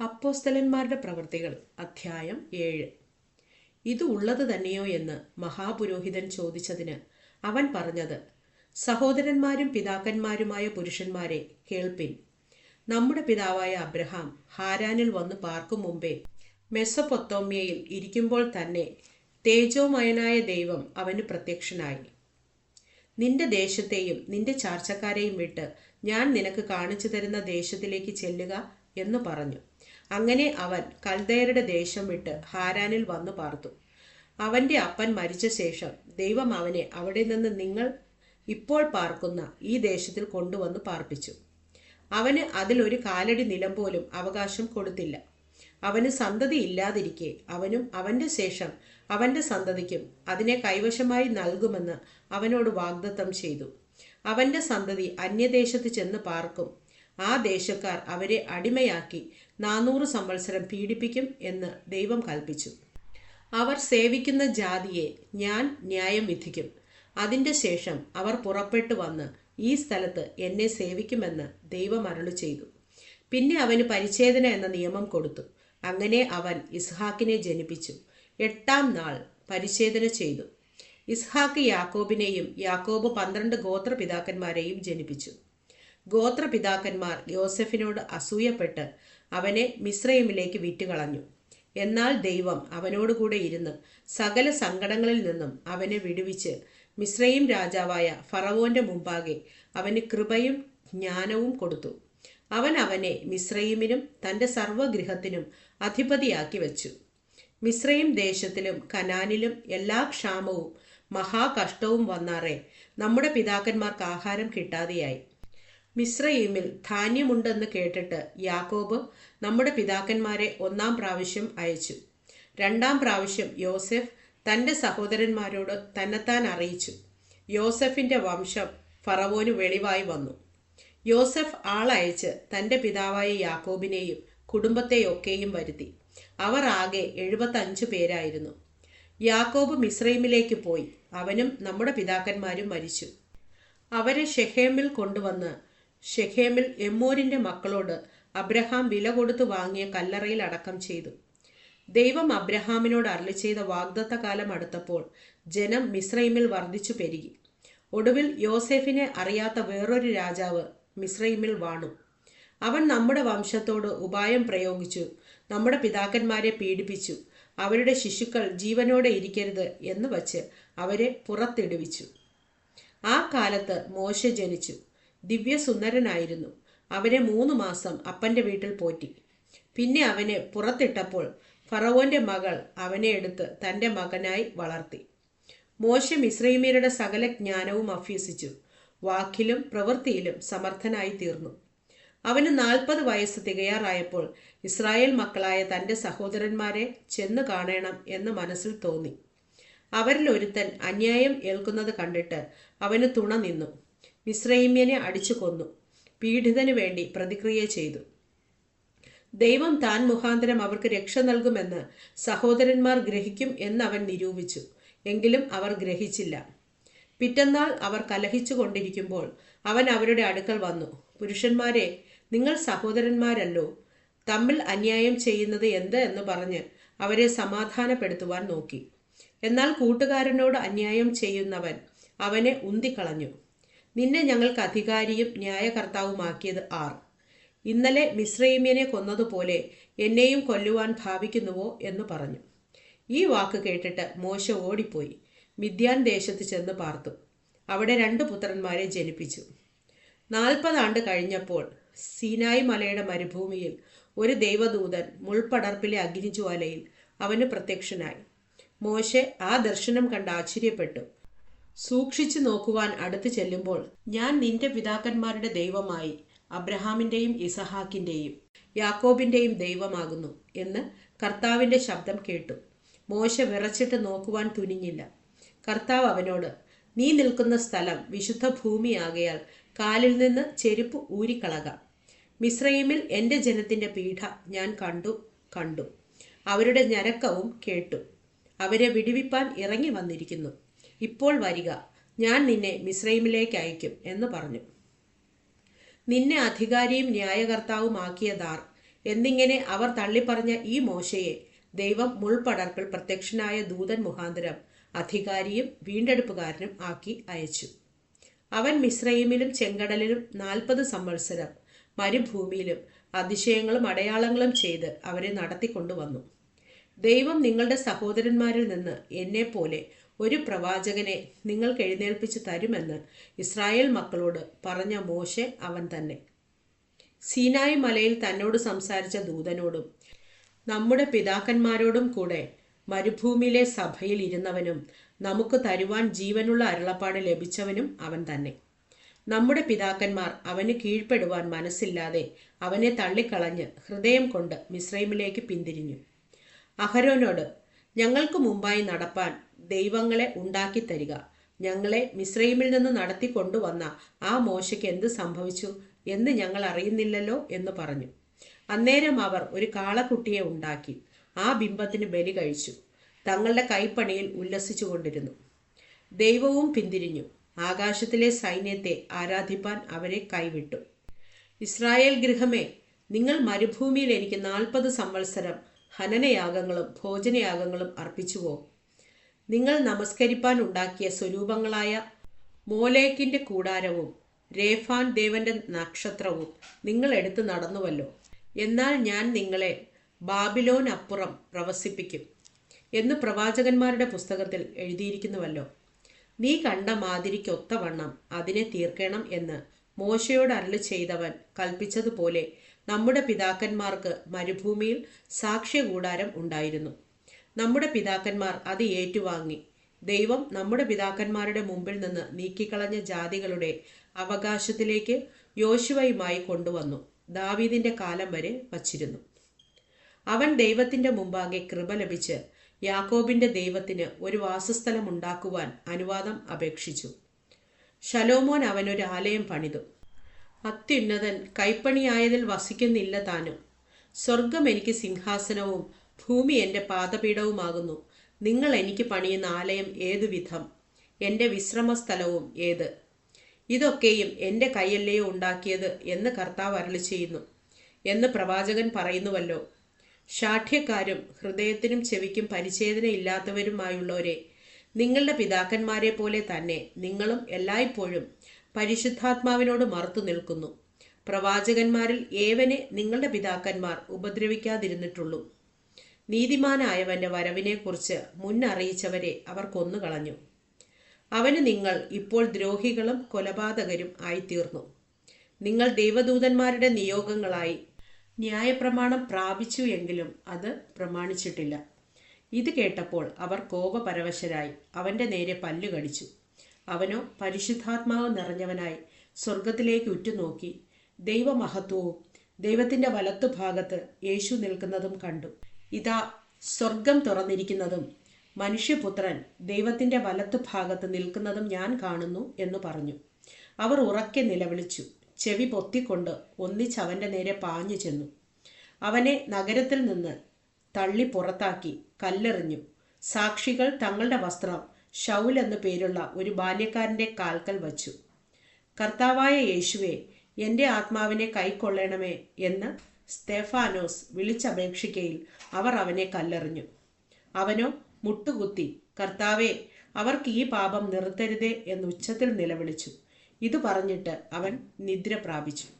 അപ്പോസ്തലന്മാരുടെ പ്രവൃത്തികൾ അധ്യായം ഏഴ്. ഇത് ഉള്ളത് തന്നെയോ എന്ന് മഹാപുരോഹിതൻ ചോദിച്ചതിന് അവൻ പറഞ്ഞത് സഹോദരന്മാരും പിതാക്കന്മാരുമായ പുരുഷന്മാരെ കേൾപ്പിൻ. നമ്മുടെ പിതാവായ അബ്രഹാം ഹാരാനിൽ വന്ന് പാർക്കും മുമ്പേ മെസ്സപ്പൊത്തോമ്യയിൽ ഇരിക്കുമ്പോൾ തന്നെ തേജോമയനായ ദൈവം അവന് പ്രത്യക്ഷനായി. നിന്റെ ദേശത്തെയും നിന്റെ ചാർച്ചക്കാരെയും വിട്ട് ഞാൻ നിനക്ക് കാണിച്ചു തരുന്ന ദേശത്തിലേക്ക് ചെല്ലുക എന്ന് പറഞ്ഞു. അങ്ങനെ അവൻ കൽദയരുടെ ദേശം വിട്ട് ഹാരാനിൽ വന്നു പാർത്തു. അവന്റെ അപ്പൻ മരിച്ച ശേഷം ദൈവം അവനെ അവിടെ നിന്ന് നിങ്ങൾ ഇപ്പോൾ പാർക്കുന്ന ഈ ദേശത്തിൽ കൊണ്ടുവന്ന് പാർപ്പിച്ചു. അവന് ഒരു കാലടി നിലം പോലും അവകാശം കൊടുത്തില്ല. അവന് സന്തതി ഇല്ലാതിരിക്കെ അവനും അവന്റെ ശേഷം അവന്റെ സന്തതിക്കും അതിനെ കൈവശമായി നൽകുമെന്ന് അവനോട് വാഗ്ദത്തം ചെയ്തു. അവന്റെ സന്തതി അന്യദേശത്ത് ചെന്ന് പാർക്കും. ആ ദേശക്കാർ അവരെ അടിമയാക്കി നാനൂറ് സംവത്സരം പീഡിപ്പിക്കും എന്ന് ദൈവം കൽപ്പിച്ചു. അവർ സേവിക്കുന്ന ജാതിയെ ഞാൻ ന്യായം വിധിക്കും. അതിന്റെ ശേഷം അവർ പുറപ്പെട്ടു വന്ന് ഈ സ്ഥലത്ത് എന്നെ സേവിക്കുമെന്ന് ദൈവം അരുളി ചെയ്തു. പിന്നെ അവന് പരിച്ഛേദന എന്ന നിയമം കൊടുത്തു. അങ്ങനെ അവൻ ഇസ്ഹാക്കിനെ ജനിപ്പിച്ചു. എട്ടാം നാൾ പരിച്ഛേദന ചെയ്തു. ഇസ്ഹാക്ക് യാക്കോബിനെയും യാക്കോബ് പന്ത്രണ്ട് ഗോത്രപിതാക്കന്മാരെയും ജനിപ്പിച്ചു. ഗോത്രപിതാക്കന്മാർ യോസഫിനോട് അസൂയപ്പെട്ട് അവനെ മിശ്രയിമിലേക്ക് വിറ്റുകളഞ്ഞു എന്നാൽ ദൈവം അവനോടുകൂടെ ഇരുന്ന് സകല സങ്കടങ്ങളിൽ നിന്നും അവനെ വിടുവിച്ച് മിശ്രയും രാജാവായ ഫറവോന്റെ മുമ്പാകെ അവന് കൃപയും ജ്ഞാനവും കൊടുത്തു. അവൻ അവനെ മിശ്രയിമിനും തന്റെ സർവഗൃഹത്തിനും അധിപതിയാക്കി വച്ചു. മിശ്രയും ദേശത്തിലും കനാനിലും എല്ലാ ക്ഷാമവും മഹാകഷ്ടവും വന്നാറേ നമ്മുടെ പിതാക്കന്മാർക്ക് ആഹാരം കിട്ടാതെയായി. മിശ്രയീമിൽ ധാന്യമുണ്ടെന്ന് കേട്ടിട്ട് യാക്കോബ് നമ്മുടെ പിതാക്കന്മാരെ ഒന്നാം പ്രാവശ്യം അയച്ചു. രണ്ടാം പ്രാവശ്യം യോസെഫ് തന്റെ സഹോദരന്മാരോട് തന്നെത്താൻ അറിയിച്ചു. യോസഫിന്റെ വംശം ഫറവോന് വെളിവായി വന്നു. യോസഫ് ആളയച്ച് തന്റെ പിതാവായ യാക്കോബിനെയും കുടുംബത്തെയൊക്കെയും വരുത്തി. അവർ ആകെ എഴുപത്തഞ്ച് പേരായിരുന്നു. യാക്കോബ് മിശ്രൈമിലേക്ക് പോയി. അവനും നമ്മുടെ പിതാക്കന്മാരും മരിച്ചു. അവരെ ഷെഹേമിൽ കൊണ്ടുവന്ന് ഷെഹേമിൽ എമ്മോരിന്റെ മക്കളോട് അബ്രഹാം വില കൊടുത്തു വാങ്ങിയ കല്ലറയിൽ അടക്കം ചെയ്തു. ദൈവം അബ്രഹാമിനോട് അരളി ചെയ്ത വാഗ്ദത്ത കാലം അടുത്തപ്പോൾ ജനം മിശ്രൈമിൽ വർദ്ധിച്ചു പെരുകി. ഒടുവിൽ യോസെഫിനെ അറിയാത്ത വേറൊരു രാജാവ് മിശ്രൈമിൽ വാണു. അവൻ നമ്മുടെ വംശത്തോട് ഉപായം പ്രയോഗിച്ചു നമ്മുടെ പിതാക്കന്മാരെ പീഡിപ്പിച്ചു അവരുടെ ശിശുക്കൾ ജീവനോടെ ഇരിക്കരുത് എന്ന് വച്ച് അവരെ പുറത്തിടുവിച്ചു. ആ കാലത്ത് മോശ ജനിച്ചു. ദിവ്യസുന്ദരനായിരുന്നു. അവനെ മൂന്ന് മാസം അപ്പന്റെ വീട്ടിൽ പോറ്റി. പിന്നെ അവനെ പുറത്തിട്ടപ്പോൾ ഫറവോന്റെ മകൾ അവനെ എടുത്ത് തന്റെ മകനായി വളർത്തി. മോശ മിശ്രൈമീരുടെ സകല ജ്ഞാനവും അഭ്യസിച്ചു. വാക്കിലും പ്രവൃത്തിയിലും സമർത്ഥനായി തീർന്നു. അവന് നാൽപ്പത് വയസ്സ് തികയാറായപ്പോൾ ഇസ്രായേൽ മക്കളായ തന്റെ സഹോദരന്മാരെ ചെന്ന് കാണണം എന്ന് മനസ്സിൽ തോന്നി. അവരിൽ ഒരുത്തൻ അന്യായം ഏൽക്കുന്നത് കണ്ടിട്ട് അവന് തുണ നിന്നു. മിശ്രൈമ്യനെ അടിച്ചു കൊന്നു. പീഡിതനു വേണ്ടി പ്രതിക്രിയ ചെയ്തു. ദൈവം താൻ മുഖാന്തരം അവർക്ക് രക്ഷ നൽകുമെന്ന് സഹോദരന്മാർ ഗ്രഹിക്കും എന്നവൻ നിരൂപിച്ചു. എങ്കിലും അവർ ഗ്രഹിച്ചില്ല. പിറ്റന്നാൾ അവർ കലഹിച്ചു കൊണ്ടിരിക്കുമ്പോൾ അവൻ അവരുടെ അടുക്കൽ വന്നു. പുരുഷന്മാരെ നിങ്ങൾ സഹോദരന്മാരല്ലോ തമ്മിൽ അന്യായം ചെയ്യുന്നത് എന്ത് എന്ന് പറഞ്ഞ് അവരെ സമാധാനപ്പെടുത്തുവാൻ നോക്കി. എന്നാൽ കൂട്ടുകാരനോട് അന്യായം ചെയ്യുന്നവൻ അവനെ ഉന്തിക്കളഞ്ഞു. നിന്നെ ഞങ്ങൾക്ക് അധികാരിയും ന്യായകർത്താവുമാക്കിയത് ആർ. ഇന്നലെ മിശ്രൈമ്യനെ കൊന്നതുപോലെ എന്നെയും കൊല്ലുവാൻ ഭാവിക്കുന്നുവോ എന്ന് പറഞ്ഞു. ഈ വാക്ക് കേട്ടിട്ട് മോശ ഓടിപ്പോയി. മിഥ്യാൻ ദേശത്ത് ചെന്ന് പാർത്തു. അവിടെ രണ്ട് പുത്രന്മാരെ ജനിപ്പിച്ചു. നാൽപ്പതാണ്ട് കഴിഞ്ഞപ്പോൾ സീനായി മലയുടെ മരുഭൂമിയിൽ ഒരു ദൈവദൂതൻ മുൾപടർപ്പിലെ അഗ്നിജ്വാലയിൽ അവന് പ്രത്യക്ഷനായി. മോശെ ആ ദർശനം കണ്ട് ആശ്ചര്യപ്പെട്ടു. സൂക്ഷിച്ചു നോക്കുവാൻ അടുത്തു ചെല്ലുമ്പോൾ ഞാൻ നിന്റെ പിതാക്കന്മാരുടെ ദൈവമായി അബ്രഹാമിന്റെയും ഇസഹാക്കിന്റെയും യാക്കോബിന്റെയും ദൈവമാകുന്നു എന്ന് കർത്താവിന്റെ ശബ്ദം കേട്ടു. മോശ വിറച്ചിട്ട് നോക്കുവാൻ തുനിഞ്ഞില്ല. കർത്താവ് അവനോട് നീ നിൽക്കുന്ന സ്ഥലം വിശുദ്ധ ഭൂമിയാകയാൽ കാലിൽ നിന്ന് ചെരുപ്പ് ഊരിക്കളക. മിശ്രൈമിൽ എന്റെ ജനത്തിന്റെ പീഠ ഞാൻ കണ്ടു കണ്ടു. അവരുടെ ഞരക്കവും കേട്ടു. അവരെ വിടുവിപ്പാൻ ഇറങ്ങി വന്നിരിക്കുന്നു. ഇപ്പോൾ വരിക. ഞാൻ നിന്നെ മിശ്രൈമിലേക്ക് അയക്കും എന്ന് പറഞ്ഞു. നിന്നെ അധികാരിയും ന്യായകർത്താവുമാക്കിയതാർ എന്നിങ്ങനെ അവർ തള്ളിപ്പറഞ്ഞ ഈ മോശയെ ദൈവം മുൾപടർപ്പിൽ പ്രത്യക്ഷനായ ദൂതൻ മുഖാന്തരം അധികാരിയും വീണ്ടെടുപ്പുകാരനും ആക്കി അയച്ചു. അവൻ മിശ്രൈമിലും ചെങ്കടലിലും നാൽപ്പത് സംവത്സരം മരുഭൂമിയിലും അതിശയങ്ങളും അടയാളങ്ങളും ചെയ്ത് അവരെ നടത്തിക്കൊണ്ടുവന്നു. ദൈവം നിങ്ങളുടെ സഹോദരന്മാരിൽ നിന്ന് എന്നെപ്പോലെ ഒരു പ്രവാചകനെ നിങ്ങൾക്ക് എഴുന്നേൽപ്പിച്ച് തരുമെന്ന് ഇസ്രായേൽ മക്കളോട് പറഞ്ഞ മോശെ അവൻ തന്നെ. സീനായി മലയിൽ തന്നോട് സംസാരിച്ച ദൂതനോടും നമ്മുടെ പിതാക്കന്മാരോടും കൂടെ മരുഭൂമിയിലെ സഭയിൽ ഇരുന്നവനും നമുക്ക് തരുവാൻ ജീവനുള്ള അരുളപ്പാട് ലഭിച്ചവനും അവൻ തന്നെ. നമ്മുടെ പിതാക്കന്മാർ അവന് കീഴ്പ്പെടുവാൻ മനസ്സില്ലാതെ അവനെ തള്ളിക്കളഞ്ഞ് ഹൃദയം കൊണ്ട് മിശ്രൈമിലേക്ക് പിന്തിരിഞ്ഞു. അഹരോനോട് ഞങ്ങൾക്ക് മുമ്പായി നടപ്പാൻ ദൈവങ്ങളെ ഉണ്ടാക്കി തരിക ഞങ്ങളെ മിശ്രൈമിൽ നിന്ന് നടത്തിക്കൊണ്ടുവന്ന ആ മോശയ്ക്ക് എന്ത് സംഭവിച്ചു? എന്ന് ഞങ്ങൾ അറിയുന്നില്ലല്ലോ എന്ന് പറഞ്ഞു. അന്നേരം അവർ ഒരു കാളക്കുട്ടിയെ ഉണ്ടാക്കി. ആ ബിംബത്തിന് ബലി കഴിച്ചു. തങ്ങളുടെ കൈപ്പണിയിൽ ഉല്ലസിച്ചു കൊണ്ടിരുന്നു. ദൈവവും പിന്തിരിഞ്ഞു. ആകാശത്തിലെ സൈന്യത്തെ ആരാധിപ്പാൻ അവരെ കൈവിട്ടു. ഇസ്രായേൽ ഗൃഹമേ നിങ്ങൾ മരുഭൂമിയിൽ എനിക്ക് നാൽപ്പത് സംവത്സരം ഹനനയാഗങ്ങളും ഭോജനയാഗങ്ങളും അർപ്പിച്ചുവോ? നിങ്ങൾ നമസ്കരിപ്പാൻ ഉണ്ടാക്കിയ സ്വരൂപങ്ങളായ മോലേക്കിന്റെ കൂടാരവും രേഫാൻ ദേവന്റെ നക്ഷത്രവും നിങ്ങൾ എടുത്തു നടന്നുവല്ലോ. എന്നാൽ ഞാൻ നിങ്ങളെ ബാബിലോൻ അപ്പുറം പ്രവസിപ്പിക്കും എന്ന് പ്രവാചകന്മാരുടെ പുസ്തകത്തിൽ എഴുതിയിരിക്കുന്നുവല്ലോ. നീ കണ്ട മാതിരിക്കൊത്തവണ്ണം അതിനെ തീർക്കണം എന്ന് മോശയോട് അരളി ചെയ്തവൻ കൽപ്പിച്ചതുപോലെ നമ്മുടെ പിതാക്കന്മാർക്ക് മരുഭൂമിയിൽ സാക്ഷ്യകൂടാരം ഉണ്ടായിരുന്നു. നമ്മുടെ പിതാക്കന്മാർ അത് ഏറ്റുവാങ്ങി. ദൈവം നമ്മുടെ പിതാക്കന്മാരുടെ മുമ്പിൽ നിന്ന് നീക്കിക്കളഞ്ഞ ജാതികളുടെ അവകാശത്തിലേക്ക് യോശുവയുമായി കൊണ്ടുവന്നു. ദാവീദിന്റെ കാലം വരെ വച്ചിരുന്നു. അവൻ ദൈവത്തിന്റെ മുമ്പാകെ കൃപ ലഭിച്ച് യാക്കോബിന്റെ ദൈവത്തിന് ഒരു വാസസ്ഥലം ഉണ്ടാക്കുവാൻ അനുവാദം അപേക്ഷിച്ചു. ശലോമോൻ അവനൊരു ആലയം പണിതു. അത്യുന്നതൻ കൈപ്പണിയായതിൽ വസിക്കുന്നില്ല താനും. സ്വർഗം എനിക്ക് സിംഹാസനവും ഭൂമി എന്റെ പാദപീഠവുമാകുന്നു. നിങ്ങൾ എനിക്ക് പണിയുന്ന ആലയം ഏതു വിധം? എന്റെ വിശ്രമസ്ഥലവും ഏത്? ഇതൊക്കെയും എന്റെ കൈയല്ലയോ ഉണ്ടാക്കിയത് എന്ന് കർത്താവ് അരളി ചെയ്യുന്നു. എന്ന് പ്രവാചകൻ പറയുന്നുവല്ലോ. ഷാഠ്യക്കാരും ഹൃദയത്തിനും ചെവിക്കും പരിച്ഛേദന ഇല്ലാത്തവരുമായുള്ളവരെ നിങ്ങളുടെ പിതാക്കന്മാരെ പോലെ തന്നെ നിങ്ങളും എല്ലായ്പ്പോഴും പരിശുദ്ധാത്മാവിനോട് മറുത്തു നിൽക്കുന്നു. പ്രവാചകന്മാരിൽ ഏവനെ നിങ്ങളുടെ പിതാക്കന്മാർ ഉപദ്രവിക്കാതിരുന്നിട്ടുള്ളൂ. നീതിമാനായവന്റെ വരവിനെക്കുറിച്ച് മുന്നറിയിച്ചവരെ അവർ കൊന്നുകളഞ്ഞു. അവന് നിങ്ങൾ ഇപ്പോൾ ദ്രോഹികളും കൊലപാതകരും ആയിത്തീർന്നു. നിങ്ങൾ ദൈവദൂതന്മാരുടെ നിയോഗങ്ങളായി ന്യായപ്രമാണം പ്രാപിച്ചു എങ്കിലും അത് പ്രമാണിച്ചിട്ടില്ല. ഇത് കേട്ടപ്പോൾ അവർ കോപപരവശരായി അവന്റെ നേരെ പല്ലു കടിച്ചു. അവനോ പരിശുദ്ധാത്മാവ് നിറഞ്ഞവനായി സ്വർഗത്തിലേക്ക് ഉറ്റുനോക്കി ദൈവമഹത്വവും ദൈവത്തിന്റെ വലത്തുഭാഗത്ത് യേശു നിൽക്കുന്നതും കണ്ടു. ഇതാ സ്വർഗം തുറന്നിരിക്കുന്നതും മനുഷ്യപുത്രൻ ദൈവത്തിന്റെ വലത്തുഭാഗത്ത് നിൽക്കുന്നതും ഞാൻ കാണുന്നു എന്ന് പറഞ്ഞു. അവർ ഉറക്കെ നിലവിളിച്ചു. ചെവി പൊത്തിക്കൊണ്ട് ഒന്നിച്ച് ഒന്നിച്ചവന്റെ നേരെ പാഞ്ഞു ചെന്നു. അവനെ നഗരത്തിൽ നിന്ന് തള്ളി പുറത്താക്കി കല്ലെറിഞ്ഞു. സാക്ഷികൾ തങ്ങളുടെ വസ്ത്രം ഷൗൽ എന്നു പേരുള്ള ഒരു ബാല്യക്കാരന്റെ കാൽക്കൽ വച്ചു. കർത്താവായ യേശുവെ എന്റെ ആത്മാവിനെ കൈക്കൊള്ളണമേ എന്ന് സ്തെഫാനോസ് വിളിച്ചപേക്ഷിക്കയിൽ അവർ അവനെ കല്ലെറിഞ്ഞു. അവനോ മുട്ടുകുത്തി. കർത്താവെ അവർക്ക് ഈ പാപം നിർത്തരുതേ എന്ന് ഉച്ചത്തിൽ നിലവിളിച്ചു. ഇത് പറഞ്ഞിട്ട് അവൻ നിദ്ര പ്രാപിച്ചു.